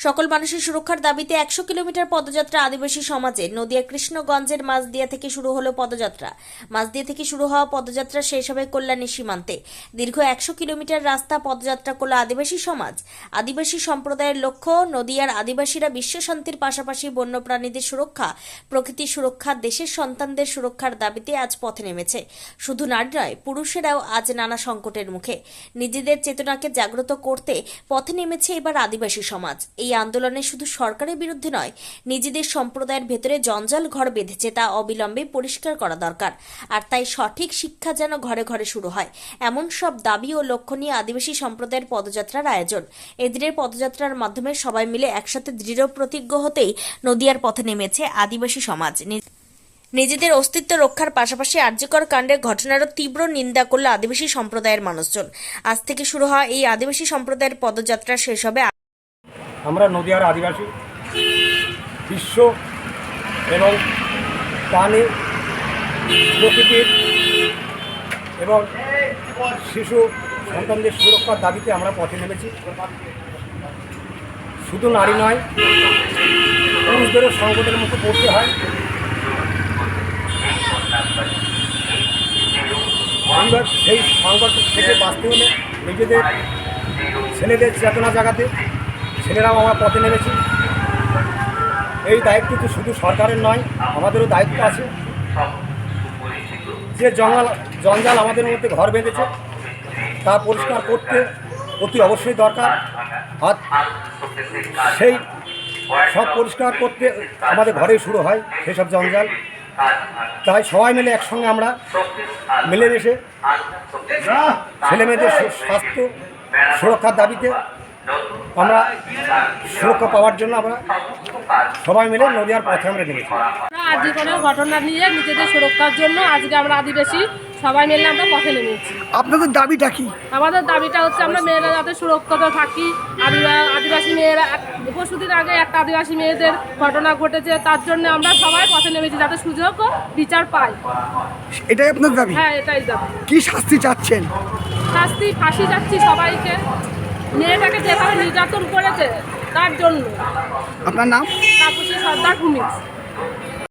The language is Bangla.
সকল মানুষের সুরক্ষার দাবিতে একশো কিলোমিটার পদযাত্রা আদিবাসী সমাজে। নদিয়া কৃষ্ণগঞ্জের মাঝদিয়া থেকে শুরু হলো পদযাত্রা। মাঝদিয়া থেকে শুরু হওয়া পদযাত্রা শেষ হবে কল্যাণী সীমান্তে। দীর্ঘ একশো কিলোমিটার রাস্তা পদযাত্রা করল আদিবাসী সমাজ। আদিবাসী সম্প্রদায়ের লক্ষ্য, নদিয়ার আদিবাসীরা বিশ্ব শান্তির পাশাপাশি বন্যপ্রাণীদের সুরক্ষা, প্রকৃতি সুরক্ষা, দেশের সন্তানদের সুরক্ষার দাবিতে আজ পথে নেমেছে। শুধু নারী নয় পুরুষেরাও আজ নানা সংকটের মুখে। নিজেদের চেতনাকে জাগ্রত করতে পথে নেমেছে এবার আদিবাসী সমাজ। এই আন্দোলনে শুধু সরকারের বিরুদ্ধে নয়, নিজেদের সম্প্রদায়ের ভেতরে জঞ্জাল ঘর বেঁধেছে তা অবিলম্বে পরিষ্কার করা দরকার। আর তাই সঠিক শিক্ষা যেন ঘরে ঘরে শুরু হয়, এমন সব দাবি ও লক্ষ্য নিয়ে আদিবাসী সম্প্রদায়ের পদযাত্রার আয়োজন। এদিনের পদযাত্রার মাধ্যমে সবাই মিলে একসাথে দৃঢ় প্রতিজ্ঞ হতেই নদিয়ার পথে নেমেছে আদিবাসী সমাজ। নিজেদের অস্তিত্ব রক্ষার পাশাপাশি আর্যকর কাণ্ডের ঘটনারও তীব্র নিন্দা করল আদিবাসী সম্প্রদায়ের মানুষজন। আজ থেকে শুরু হওয়া এই আদিবাসী সম্প্রদায়ের পদযাত্রা শেষ হবে আমরা নদিয়ার আদিবাসী। বিশ্ব এবং প্রাণী, প্রকৃতির এবং শিশু সন্তানদের সুরক্ষার দাবিতে আমরা পথে নেমেছি। শুধু নারী নয়, পুরুষদেরও সংকটের মুখে পড়তে হয়। সেই সংকট থেকে বাঁচতে হলে নিজেদের, ছেলেদের চেতনা জাগাতে ছেলেরাও আমরা পথে নেমেছি। এই দায়িত্ব তো শুধু সরকারের নয়, আমাদেরও দায়িত্ব আছে। যে জঙ্গল, জঞ্জাল আমাদের মধ্যে ঘর বেঁধেছে, তা পরিষ্কার করতে অতি অবশ্যই দরকার। আর সেই সব পরিষ্কার করতে আমাদের ঘরেই শুরু হয় সেসব জঞ্জাল। তাই সবাই মিলে একসঙ্গে আমরা মিলেমিশে ছেলে মেয়েদের স্বাস্থ্য সুরক্ষার দাবিতে আমরা সুরক্ষা পাওয়ার জন্য আমরা সবাই মিলে নদীয়ার পথে আমরা নেমেছি। আমরা আজকে ঘটনা নিয়ে নিজেদের সুরক্ষার জন্য আজকে আমরা আদিবাসী সবাই মিলে আমরা পথে নেমেছি। আপনাদের দাবিটা কি? আমাদের দাবিটা হচ্ছে আমরা মেয়েরা যাতে সুরক্ষিত থাকি। আদিবাসী মেয়েরা পরশুদিন আগে একটা আদিবাসী মেয়েদের ঘটনা ঘটেছে তার জন্য আমরা সবাই পথে নেমেছি যাতে সুযোগ ও বিচার পাই। এটাই আপনাদের দাবি? হ্যাঁ এটাই দাবি। কি শাস্তি চাচ্ছেন? শাস্তি ফাঁসি যাচ্ছি সবাইকে। মেয়েটাকে যেভাবে নির্যাতন করেছে তার জন্য। আপনার নাম? তাপসী সর্দার ভূমি।